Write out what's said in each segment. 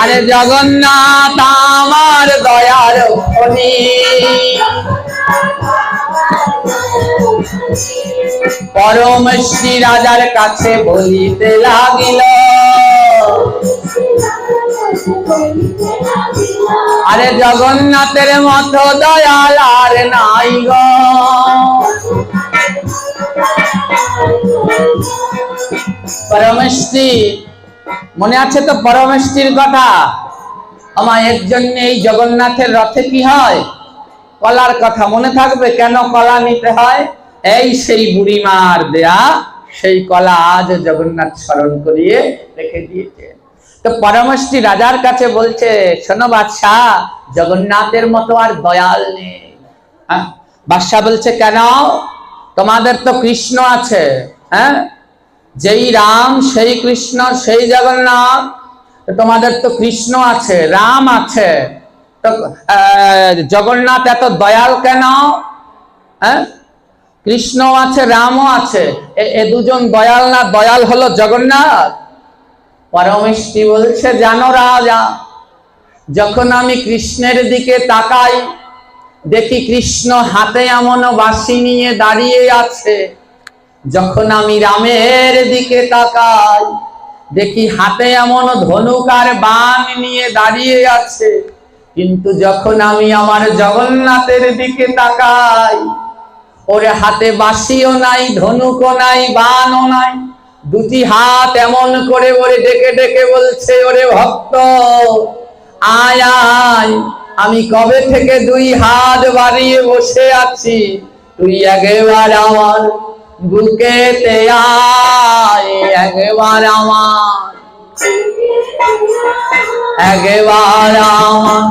আরে জগন্নাথ আমার দয়ার খনি পরম শ্রী রাজার কাছে বলিতে লাগিল। আরে জগন্নাথের মতো দয়াল আর নাই গো। পরমেষ্টি, মনে আছে তো পরমেষ্টির কথা? আমার এর জন্য এই জগন্নাথের রথে কি হয়? কলার কথা মনে থাকবে? কেন কলা নিতে হয়? এই সেই বুড়িমার দেয়া, সেই কলা আজ জগন্নাথ স্মরণ করিয়ে রেখে দিয়েছে। তো পরমেষ্টি রাজার কাছে বলছে, শোনো বাদশাহ, জগন্নাথের মতো আর দয়াল নেই। হ্যাঁ? বাদশাহ বলছে, কেন? তোমাদের তো কৃষ্ণ আছে হ্যাঁ? যেই রাম, সেই কৃষ্ণ, সেই জগন্নাথ তোমাদের তো কৃষ্ণ আছে, রাম আছে। তো জগন্নাথ এত দয়াল কেন? হ্যাঁ? কৃষ্ণ আছে, রামও আছে। এ- দুজন দয়াল না? দয়াল হলো জগন্নাথ। পরমেষ্টি বলছে, জানো রাজা, যখন আমি কৃষ্ণের দিকে তাকাই, দেখি কৃষ্ণ হাতে এমন বাঁশি নিয়ে দাঁড়িয়ে আছে। যখন আমি রামের দিকে তাকাই, দেখি হাতে এমন ধনুক আর বান নিয়ে দাঁড়িয়ে আছে। কিন্তু যখন আমি আমার জগন্নাথের দিকে তাকাই, ওরে হাতে বাঁশিও নাই, ধনুকও নাই, বানও নাই। দুটি হাত এমন করে ওরে ডেকে ডেকে বলছে, ওরে ভক্ত, আয় আয়। আমি কবে থেকে দুই হাত বাড়িয়ে বসে আছি? তুই একবার আমার বুকেতে আয় একবার আমার একবার আমার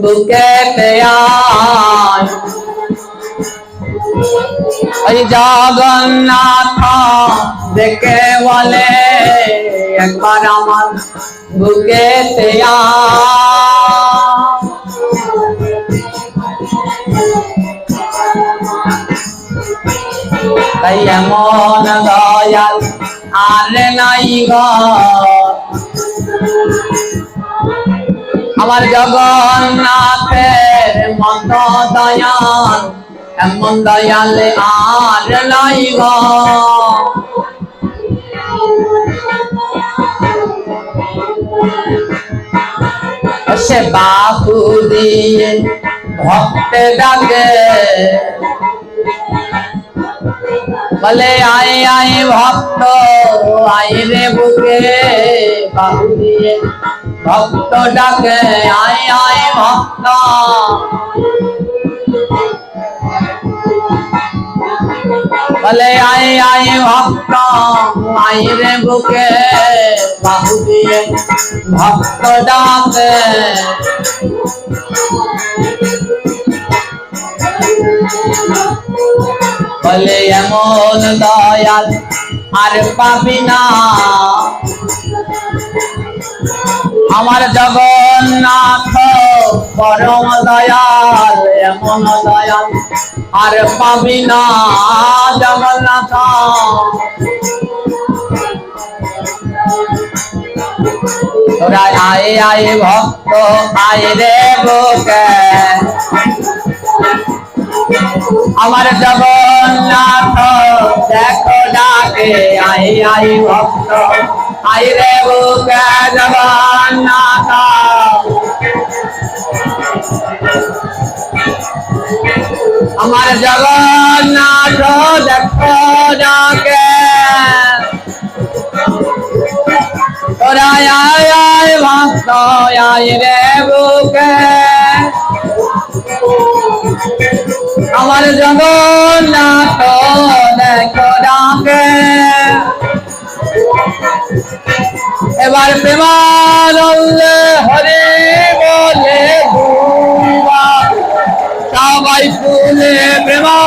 বুকেতে আয় ওই জগন্নাথ দেখে বলে একবার আমার বুকেতে তাই এমন দয়াল, আর নাই গো। আমার জগন্নাথের মত দয়াল, এমন দয়াল আর নাই গো। সে বাহু দিয়ে ভক্তে ডাকে। বলে, আয় আয় ভক্ত, আয় রে বুকে ভক্ত ডাকে, আয় আয় ভক্ত, বলে, আয় আয় ভক্ত, আয় রে বুকে বাহু দিয়ে ভক্ত ডাকে বলে এমন দয়াল আর পাবি না। আমার জগন্নাথ, পরম দয়াল, এমন দয়াল আর পাবি না। জগন্নাথ। তোরা আয় আয় ভক্ত, আয় রে বুকে। আমার জগন্নাথ, দেখো ডাকে, আই আই, ভক্ত। আই রে বুকে জগন্নাথ। আমার জগন্নাথ, দেখো ডাকে। তোরা আয় আয় ভক্ত, আই রে বুকে। আমার জগন্নাথ দেখো ডাকে এবার প্রেমানন্দে হরে বলে সবাই ফুলে প্রেমা।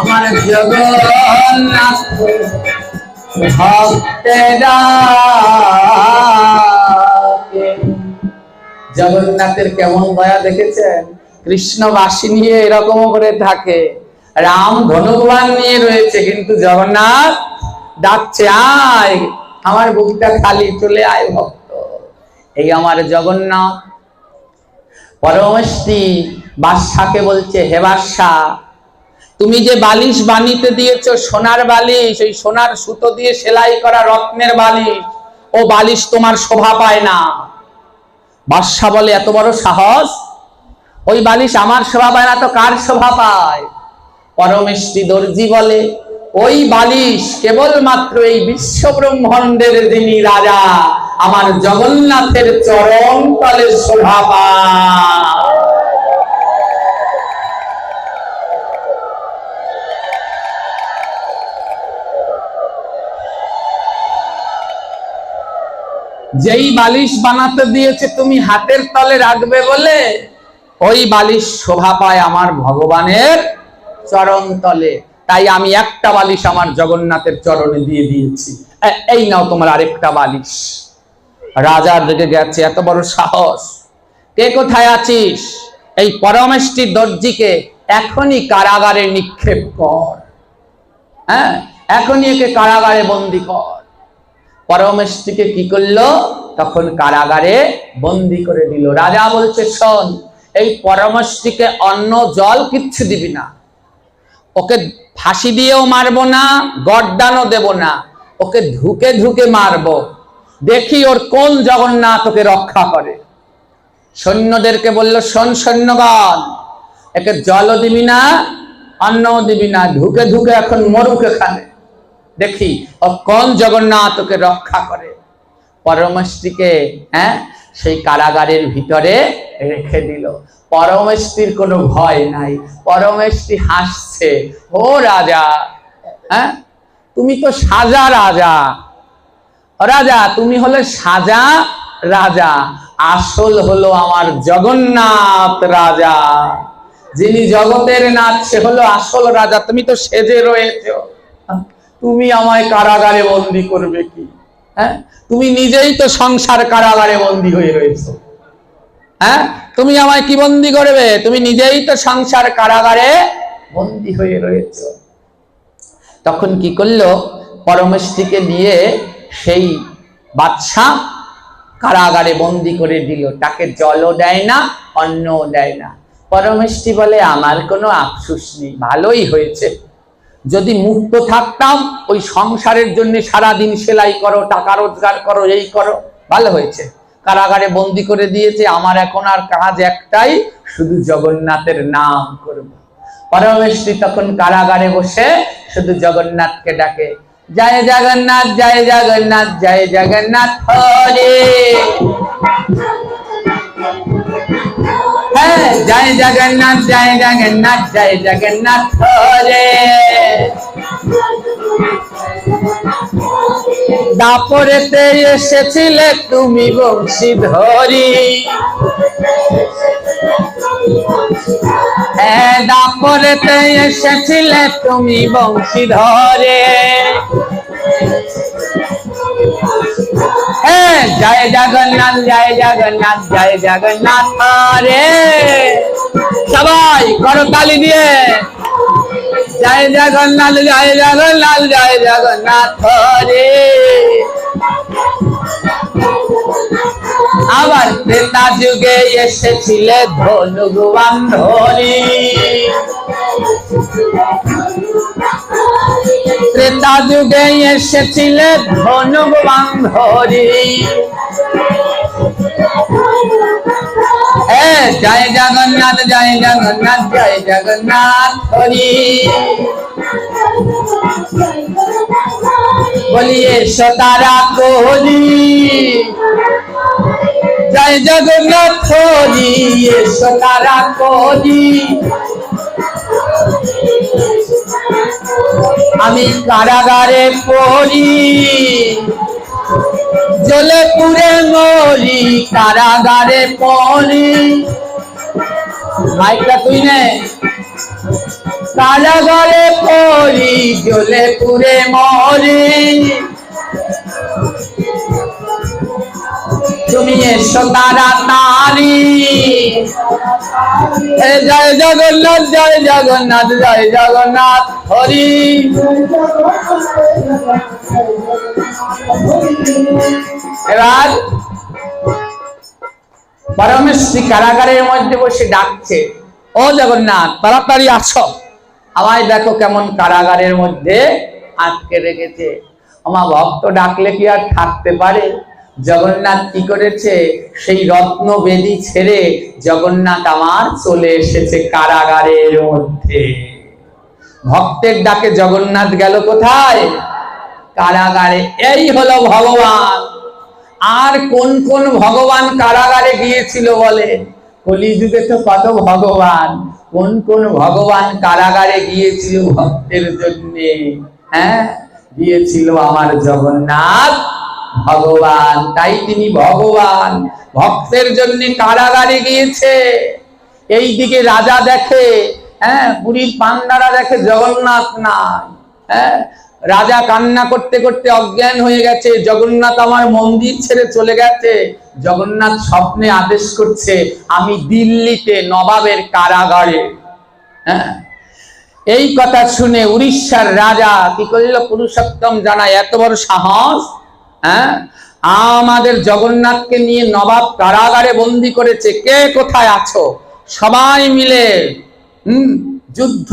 আমার জগন্নাথ ভক্তেরা জগন্নাথের কেমন দয়া দেখেছেন? কৃষ্ণ বাসী নিয়ে এরকম করে থাকে। রাম ধনুবান নিয়ে রয়েছে, কিন্তু জগন্নাথ ডাকছে, আয়, আমার বুকটা খালি, চলে আয় ভক্ত। এই আমার জগন্নাথ। পরমেষ্টি বাদশাকে বলছে, হে বাদশা, তুমি যে বালিশ বানিতে দিয়েছ, সোনার বালিশ, ওই সোনার সুতো দিয়ে সেলাই করা রত্নের বালিশ, ও বালিশ তোমার শোভা পায় না। বাদশা বলে, এত বড় সাহস? ওই বালিশ আমার শোভা পায় না তো কার শোভা পায়? পরমেশ্রী দর্জি বলে, ওই বালিশ কেবলমাত্র এই বিশ্ব ব্রহ্মাণ্ডের যিনি রাজা, আমার জগন্নাথের চরম তলে শোভা পায়। যেই বালিশ বানাতে দিয়েছে তুমি হাতের তলে রাখবে বলে, ওই বালিশ শোভা পায় আমার ভগবানের চরণ তলে। তাই আমি একটা বালিশ আমার জগন্নাথের চরণে দিয়ে দিয়েছি। এই নাও তোমার আরেকটা বালিশ। রাজার দিকে গেছে, এত বড় সাহস। কে কোথায় আছিস? এই পরমেষ্টি দর্জিকে এখনই কারাগারে নিক্ষেপ কর। হ্যাঁ এখনই একে কারাগারে বন্দি কর। পরমেষ্টিকে কি করল? তখন কারাগারে বন্দি করে দিল। রাজা বলছে, শোন, এই পরমেষ্টিকে অন্ন, জল কিচ্ছু দিবি না। ওকে ফাঁসি দিয়েও মারবো না গড্ডানও দেব না। ওকে ধুকে ধুকে মারবো। দেখি ওর কোন জগন্নাথ ওকে রক্ষা করে। সৈন্যদেরকে বলল, শোন সৈন্যগণ, একে জলও দিবি না, অন্নও দিবি না, ধুকে ধুকে এখন মরুক এখানে। দেখি, ও কোন জগন্নাথ ওকে রক্ষা করে? পরমেষ্টিকে হ্যাঁ সেই কারাগারের ভিতরে রেখে দিল। পরমেষ্টির কোনো ভয় নাই। পরমেষ্টি হাসছে, ও রাজা হ্যাঁ তুমি তো সাজা রাজা। রাজা, তুমি হলে সাজা রাজা। আসল হলো আমার জগন্নাথ রাজা। যিনি জগতের নাথ, সে হলো আসল রাজা। তুমি তো সেজে রয়েছো। তুমি আমায় কারাগারে বন্দি করবে কি? হ্যাঁ? তুমি নিজেই তো সংসার কারাগারে বন্দি হয়ে রয়েছো। হ্যাঁ? তুমি আমায় কি বন্দি করবে? তুমি নিজেই তো সংসার কারাগারে বন্দি হয়ে রয়েছো। তখন কি করল? পরমেষ্টিকে নিয়ে সেই বাদশাহ কারাগারে বন্দি করে দিল। তাকে জলও দেয় না, অন্নও দেয় না। পরমেষ্টি বলে, আমার কোনো আফসুস নেই। ভালোই হয়েছে। যদি মুক্ত থাকতাম, ওই সংসারের জন্য সারাদিন সেলাই করো, টাকা রোজগার করো, এই করো, ভালো হয়েছে। কারাগারে বন্দি করে দিয়েছে, আমার এখন আর কাজ একটাই, শুধু জগন্নাথের নাম করব। পরমেষ্টি তখন কারাগারে বসে শুধু জগন্নাথকে ডাকে, জয় জগন্নাথ জয় জগন্নাথ জয় জগন্নাথ, হরে! জয় জগন্নাথ জয় জগন্নাথ জয় জগন্নাথ হরে দাপরেতে এসেছিলে তুমি বংশী ধরি। হ্যাঁ দাপরেতে এসেছিলে তুমি বংশী ধরে। জয় জগন্নাথ জয় জগন্নাথ জয় জগন্নাথ। হরে সবাই করতালি দিয়ে। জয় জগন্নাথ জয় জগন্নাথ জয় জগন্নাথ, হরে। আবার ত্রেতা যুগে এসেছিলে ধনুগুয়ান ধরি ত্রেতা যুগে এসেছিলে ধনুগুয়ান ধরি। হ্যাঁ জয় জগন্নাথ জয় জগন্নাথ জয় জগন্নাথ হরি বলিয়ে সতারা কোহলি জয় জগন্নাথ হরি সতারা কোহলি আমি কারাগারে পড়ি। জলে পুরে মরি, কারাগারে পড়ি। মাইকটা তুই নে। কারাগারে পড়ি জলে পুরে মরি। তুমি এসো তাড়াতাড়ি হে জয় জগন্নাথ জয় জগন্নাথ জয় জগন্নাথ হরি। এবার পরমেশ্বরী কারাগারের মধ্যে বসে ডাকছে, ও জগন্নাথ, তাড়াতাড়ি আসো। আমায় দেখো কেমন কারাগারের মধ্যে আটকে রেখেছে। আমার ভক্ত ডাকলে কি আর থাকতে পারে? জগন্নাথ কি করেছে? সেই রত্ন বেদি ছেড়ে জগন্নাথ আমার চলে এসেছে কারাগারের মধ্যে। ভক্তের ডাকে জগন্নাথ গেল কোথায়? কারাগারে। এই হলো ভগবান। আর কোন কোন ভগবান কারাগারে গিয়েছিল বলে? কলিযুগে তো কত ভগবান। কোন কোন ভগবান কারাগারে গিয়েছিল ভক্তের জন্যে? হ্যাঁ গিয়েছিল আমার জগন্নাথ। ভগবান, তাই তিনি ভগবান। ভক্তের জন্য কারাগারে গিয়েছে। এই দিকে রাজা দেখে হ্যাঁ পুরীর পান্ডারা দেখে জগন্নাথ নাই। হ্যাঁ রাজা কান্না করতে করতে অজ্ঞান হয়ে গেছে। জগন্নাথ আমার মন্দির ছেড়ে চলে গেছে। জগন্নাথ স্বপ্নে আদেশ করছে, আমি দিল্লিতে নবাবের কারাগারে। হ্যাঁ এই কথা শুনে উড়িষ্যার রাজা কি করল? পুরুষোত্তম জানায়, এত বড় সাহস? হ্যাঁ? আমাদের জগন্নাথকে নিয়ে নবাব কারাগারে বন্দি করেছে। কে কোথায় আছো? সবাই মিলে, হুম? যুদ্ধ।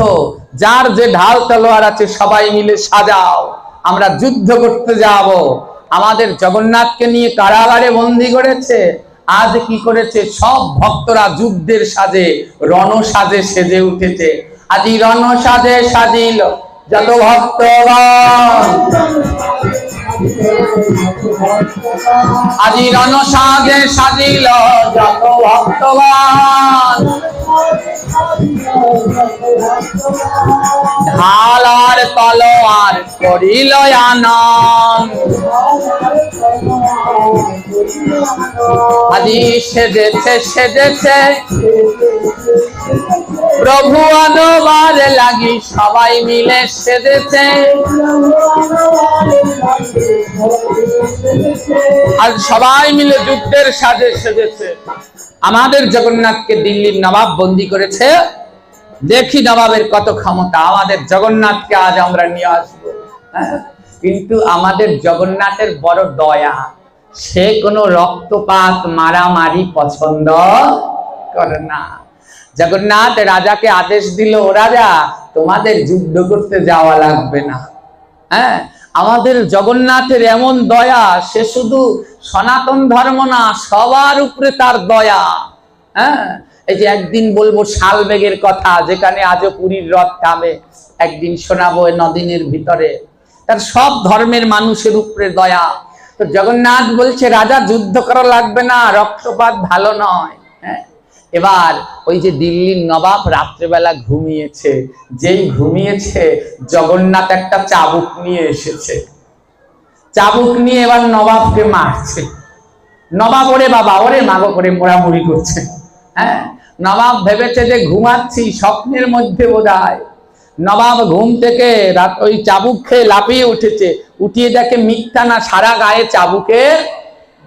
যার যে ঢাল তলোয়ার আছে, সবাই মিলে সাজাও। আমরা যুদ্ধ করতে যাব। আমাদের জগন্নাথকে নিয়ে কারাগারে বন্দি করেছে। আজ কি করেছে? সব ভক্তরা যুদ্ধের সাজে, রণ সাজে সেজে উঠেছে। আজি রণ সাজে সাজিল। যত ভক্তগণ। আজি রণ সাজে সাজিল যত ভক্তগণ। ঢাল আর তলোয়ার করিল আনন্দ। আজি সেজেছে সেজেছে। প্রভু আনবার লাগি সবাই মিলে সেজেছে। আর সবাই মিলে যুদ্ধের সাজে সেজেছে। আমাদের জগন্নাথকে দিল্লির নবাব বন্দি করেছে। দেখি নবাবের কত ক্ষমতা। আমাদের জগন্নাথকে আজ আমরা নিয়ে আসব। হ্যাঁ? কিন্তু আমাদের জগন্নাথের বড় দয়া, সে কোনো রক্তপাত, মারামারি পছন্দ করে না। জগন্নাথ রাজাকে আদেশ দিল, ও রাজা, তোমাদের যুদ্ধ করতে যাওয়া লাগবে না। হ্যাঁ? আমাদের জগন্নাথের এমন দয়া, সে শুধু সনাতন ধর্ম না, সবার উপরে তার দয়া। হ্যাঁ? এই যে একদিন বলব শালবেগের কথা, যেখানে আজও পুরীর রথ থামে, একদিন শোনাবো নদিনের ভিতরে। তার সব ধর্মের মানুষের উপরে দয়া। তো জগন্নাথ বলছে, রাজা, যুদ্ধ করা লাগবে না, রক্তপাত ভালো নয়। এবার ওই যে দিল্লির নবাব রাত্রেবেলা ঘুমিয়েছে, যেই ঘুমিয়েছে জগন্নাথ একটা চাবুক নিয়ে এসেছে। চাবুক নিয়ে এবার নবাবকে মারছে। নবাব ওরে বাবা, ওরে মাগো করে মোড়ামুড়ি করছে। হ্যাঁ? নবাব ভেবেছে যে ঘুমাচ্ছি, স্বপ্নের মধ্যে বোধ নবাব ঘুম থেকে রাত ওই চাবুক খেয়ে লাফিয়ে উঠেছে। উঠিয়ে দেখে মিথ্যা না, সারা গায়ে চাবুকের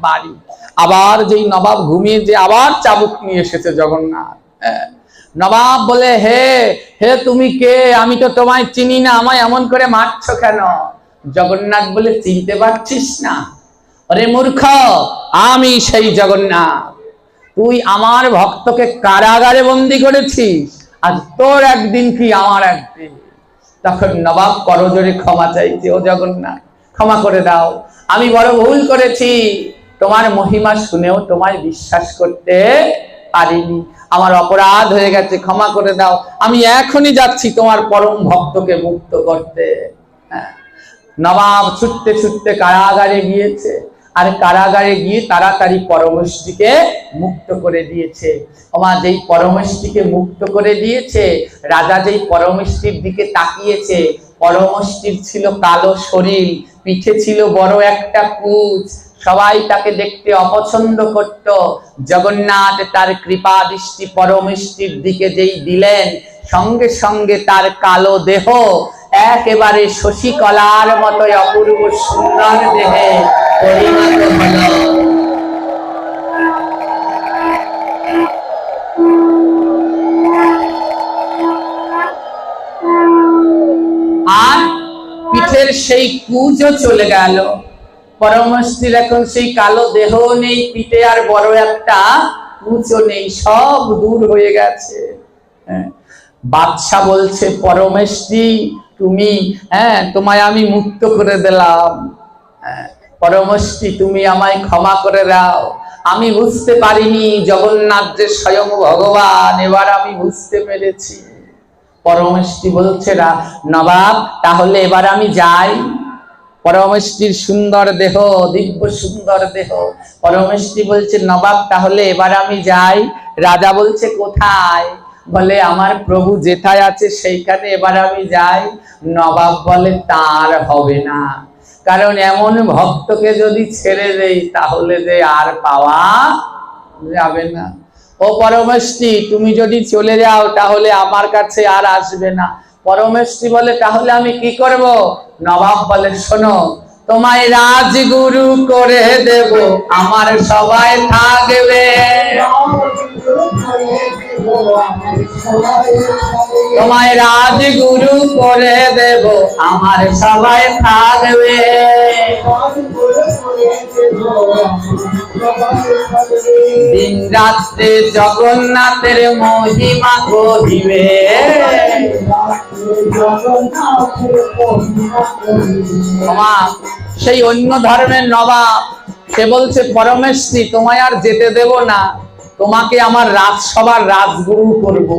বাড়ি। আবার যেই নবাব ঘুমিয়ে যে আবার চাবুক নিয়ে এসেছে জগন্নাথ। হ্যাঁ। নবাব বলে, হে হে তুমি কে? আমি তো তোমায় চিনি না, আমায় এমন করে মারছো কেন? জগন্নাথ বলে, চিনতে পারছিস না? আরে মূর্খ, আমি সেই জগন্নাথ। তুই আমার ভক্তকে কারাগারে বন্দি করেছিস, আর তোর একদিন কি আমার একদিন? তখন নবাব করজোরে ক্ষমা চাইছে, ও জগন্নাথ, ক্ষমা করে দাও। আমি বড় ভুল করেছি। তোমার মহিমা শুনেও তোমায় বিশ্বাস করতে পারিনি। আমার অপরাধ হয়ে গেছে, ক্ষমা করে দাও। আমি এখনই যাচ্ছি তোমার পরম ভক্তকে মুক্ত করতে। হ্যাঁ। নবাব ছুটতে ছুটতে কারাগারে গিয়েছে, আর কারাগারে গিয়ে তাড়াতাড়ি পরমেশটিকে মুক্ত করে দিয়েছে। আমার যেই পরমেশটিকে মুক্ত করে দিয়েছে, রাজা যেই পরমেশটির দিকে তাকিয়েছে পরমেশটির ছিল কালো শরীর, পিঠে ছিল বড় একটা কুচ সবাই তাকে দেখতে অপছন্দ করত। জগন্নাথ তার কৃপা দৃষ্টি পরমিষ্টির দিকে যেই দিলেন, সঙ্গে সঙ্গে তার কালো দেহ একেবারে শশিকলার মতো অপূর্ব সুন্দর দেহে আর পিঠের সেই কুজও চলে গেল। পরমস্থির এখন সেই কালো দেহ নেই পিঠে আর বড় একটা কুচও নেই সব দূর হয়ে গেছে। হ্যাঁ। বাদশা বলছে পরমেষ্টি তুমি হ্যাঁ তোমায় আমি মুক্ত করে দিলাম। হ্যাঁ, পরমেষ্টি তুমি আমায় ক্ষমা করে দাও। আমি বুঝতে পারিনি জগন্নাথ যে স্বয়ং ভগবান এবার আমি বুঝতে পেরেছি। পরমেষ্টি বলছে নবাব তাহলে এবার আমি যাই। পরমেষ্টির সুন্দর দেহ, দিব্য সুন্দর দেহ। পরমেষ্টি বলছে, নবাব, তাহলে এবার আমি যাই। রাজা বলছে, কোথায়? বলে, আমার প্রভু যেথায় আছে, সেইখানে এবার আমি যাই। নবাব বলে, তার হবে না। কারণ এমন ভক্তকে যদি ছেড়ে দেই, তাহলে যে আর পাওয়া যাবে না। ও পরমেষ্টি তুমি যদি চলে যাও, তাহলে আমার কাছে আর আসবে না। পরমেষ্টি বলে, তাহলে আমি কি করব? নবাব বলে, শোনো, তোমায় রাজগুরু করে দেব, আমার সবাই থাকবে। তোমায় রাজগুরু করে দেব, আমার সবাই থাকবে। দিন রাত্রে জগন্নাথের মহিমা কহিবে সেই অন্য ধর্মের নবাব, সে বলছে, পরমেশ্বরী, তোমায় আর যেতে দেব না। তোমাকে আমার রাজসভার রাজগুরু করব।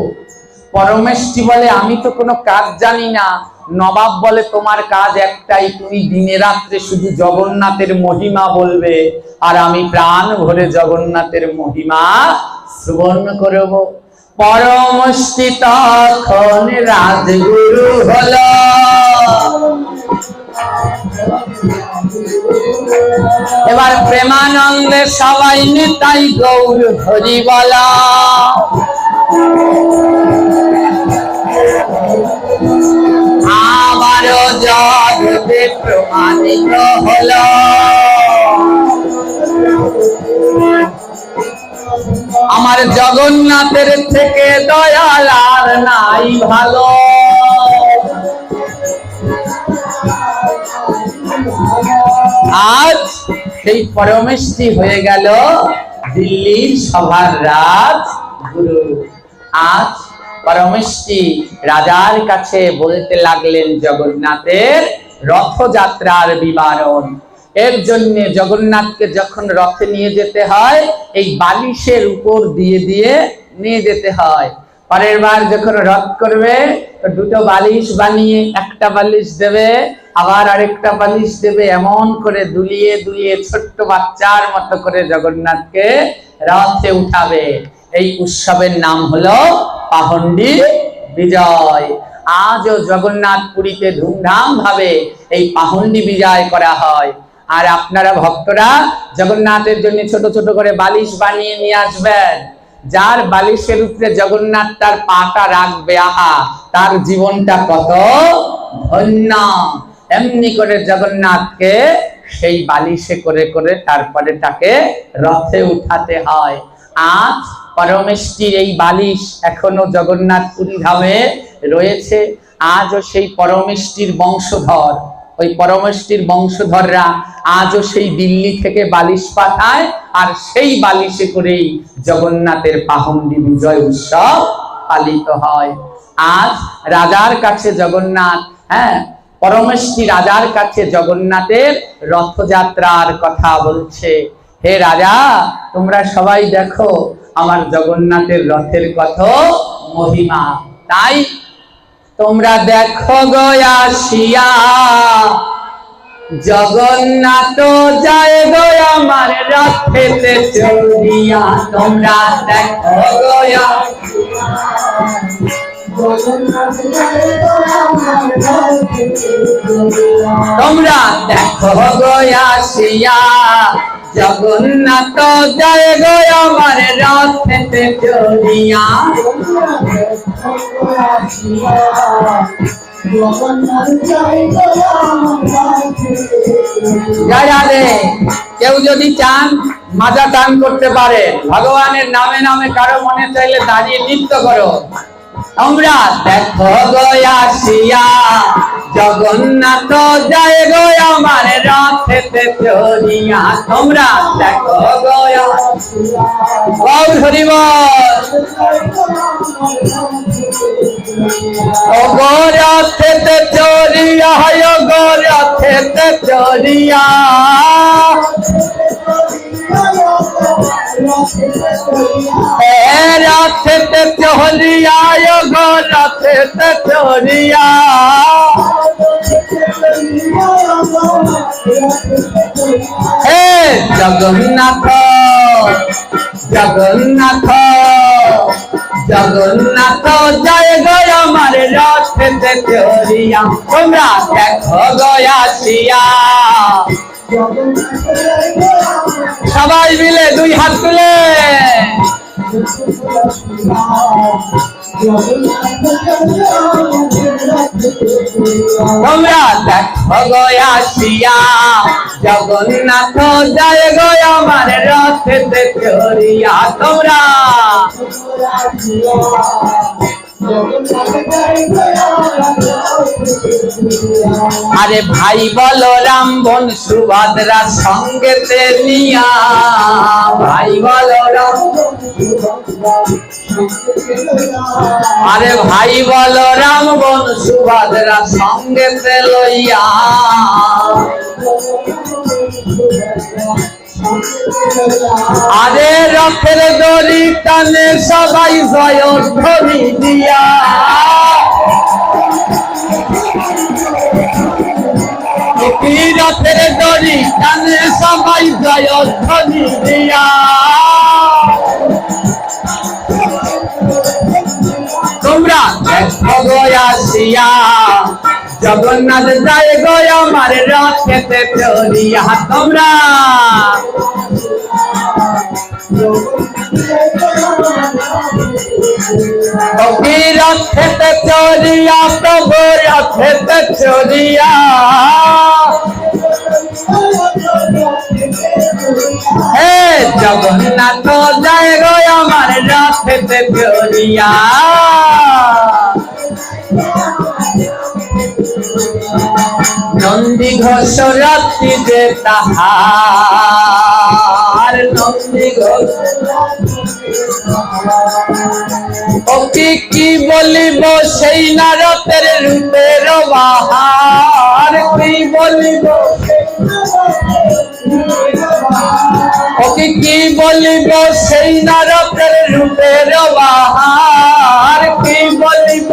পরমেশ্বরী বলে, আমি তো কোনো কাজ জানি না। নবাব বলে, তোমার কাজ একটাই, তুমি দিনে রাত্রে শুধু জগন্নাথের মহিমা বলবে, আর আমি প্রাণ ভরে জগন্নাথের মহিমা শ্রবণ করব। পরমষ্টি তখন রাজগুরু হল। এবার প্রেমানন্দে সবাই নেতাই গৌর হরি বলা আবারও জগতে প্রমাণিত হলো। আমার জগন্নাথের থেকে দয়াল আর নাই ভালো। আজ সেই পরমেষ্টি হয়ে গেল দিল্লির সভার রাজ গুরু। আজ পরমেষ্টি রাজার কাছে বলতে লাগলেন জগন্নাথের রথযাত্রার বিবরণ। এর জন্য জগন্নাথকে যখন রথে নিয়ে যেতে হয়, এই বালিশের উপর দিয়ে দিয়ে নিয়ে যেতে হয়। পরের বার যখন রথ করবে, তো দুটো বালিশ বানিয়ে একটা বালিশ দেবে, আবার আরেকটা বালিশ দেবে, এমন করে দুলিয়ে দুলিয়ে ছোট্ট বাচ্চার মতো করে জগন্নাথকে রথে উঠাবে। এই উৎসবের নাম হলো পাহন্ডি বিজয়। আজও জগন্নাথ পুরীতে ধুমধাম ভাবে এই পাহন্ডি বিজয় করা হয়। আর আপনারা ভক্তরা জগন্নাথের জন্য ছোট ছোট করে বালিশ বানিয়ে নিয়ে আসবেন। যার বালিশের উপরে জগন্নাথ তার পাটা রাখবে, আহা, তার জীবনটা কত ধন্য। এমনি করে জগন্নাথকে সেই বালিশে করে করে তারপরে তাকে রথে উঠাতে হয়। আজ পরমেষ্টির এই বালিশ এখনও জগন্নাথ পুরী ধামে রয়েছে। আজও সেই পরমেষ্টির বংশধর। ওই পরমেষ্টির বংশধররা আজও সেই দিল্লি থেকে বালিশ পাঠায়, আর সেই বালিশে করেই জগন্নাথের পাহন্ডি বিজয় উৎসব পালিত হয়। আজ রাজার কাছে জগন্নাথ হ্যাঁ পরমেষ্টি রাজার কাছে জগন্নাথের রথযাত্রার কথা বলছে। হে রাজা, তোমরা সবাই দেখো, আমার জগন্নাথের রথের কত মহিমা। তাই তোমরা দেখো গয়াসিয়া জগন্নাথ যায় গো আমার রথেতে চলিয়া তোমরা দেখো গয়া তোমরা দেখো গয়াসিয়া জগন্নাথ যায় গো আমার রথেতে চলিয়া। যারে কেউ যদি চান মাজা টান করতে পারে। ভগবানের নামে নামে কারও মনে চাইলে দাঁড়িয়ে নৃত্য করো। তোমরা দেখো গয়াসিয়া জগন্নাথ যায় গো আমার রথেতে চড়িয়া তোমরা দেখো গয়া গৌর হরিব ও গো রথেতে চড়িয়া ও গো রথেতে চড়িয়া এ রথেতে চড়িয়া ও গো রথেতে চড়িয়া হে জগন্নাথ জগন্নাথ জগন্নাথ জয় গয় আমার রথেতে চড়িয়া তোমরা দেখো গয়াছিয়া সবাই মিলে দুই হাত তুলে। জগন্নাথ জয় গয় আমার রথেতে তোমরা আরে ভাই বলরাম বোন সুভদ্রা সঙ্গেতে নিয়া। ভাই বলরাম আরে ভাই বলরাম বোন সুভদ্রা সঙ্গেতে লইয়া। আরে রথের দড়ি টানে সবাই জয় ধ্বনি দিয়া। রথের দড়ি টানে সবাই জয় ধ্বনি দিয়া। তোমরা দেখো গয়াসিয়া জগন্নাথ যায় গয় আমার রথেতে চলিয়া তোমরা। রথেতে চলিয়া প্রভু রথেতে চলিয়া হে জগন্নাথ যায় গয় আমার রথেতে চলিয়া নন্দী ঘোষ রাত্রি যে তাহার নন্দী ঘোষ ওকে কি বলিব সেই নারতের রূপের বাহার? কি বলিব ওকে কি বলিব সেই নারতের রূপের বাহার? কি বলিব?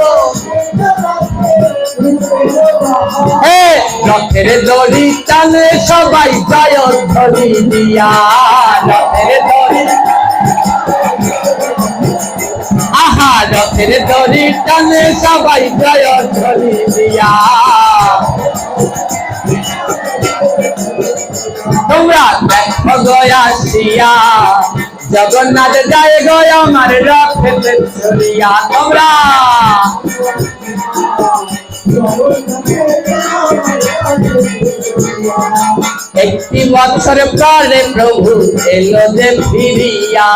রথের দড়ি টানে সবাই জয় ধরি দিয়া। রথের দড়ি। আহা রথের দড়ি টানে সবাই জয় ধরি দিয়া। তোমরা দেখো গয়াসিয়া জগন্নাথ যায় গয় আমার রথেতে চলিয়া তোমরা 老婆你的包 একটি বছর পরে প্রভু এলো যে ফিরিয়া।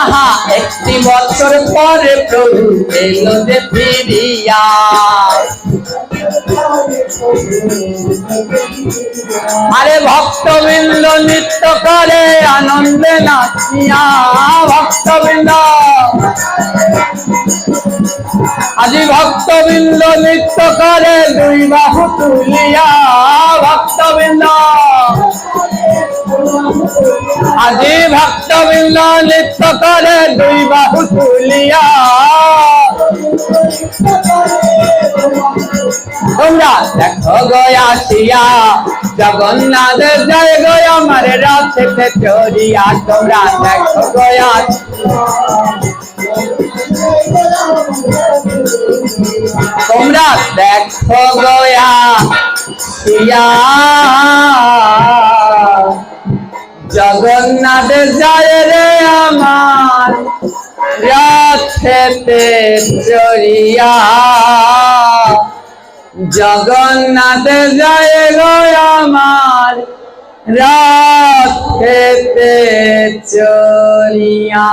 আহা, একটি বছর পরে প্রভু এলো যে ফিরিয়া। আরে ভক্তবৃন্দ নৃত্য করে, আনন্দে নাচিয়া। ভক্তবৃন্দ আজি ভক্তবৃন্দ নৃত্য করে দুই বাহু তুলিয়া, ভক্তবৃন্দ। আজি ভক্তবৃন্দ নৃত্য করে দুই বাহু তুলিয়া। তোমরা দেখো গয়াসিয়া জগন্নাথ জয় গয় আমার রথেতে চড়িয়া, তোমরা দেখো গয়া তোমরা দেখো। গয়া সিয়া জগন্নাথ যায় রে আমার। রথেতে চড়িয়া জগন্নাথ যায় গো আমার। রথেতে চড়িয়া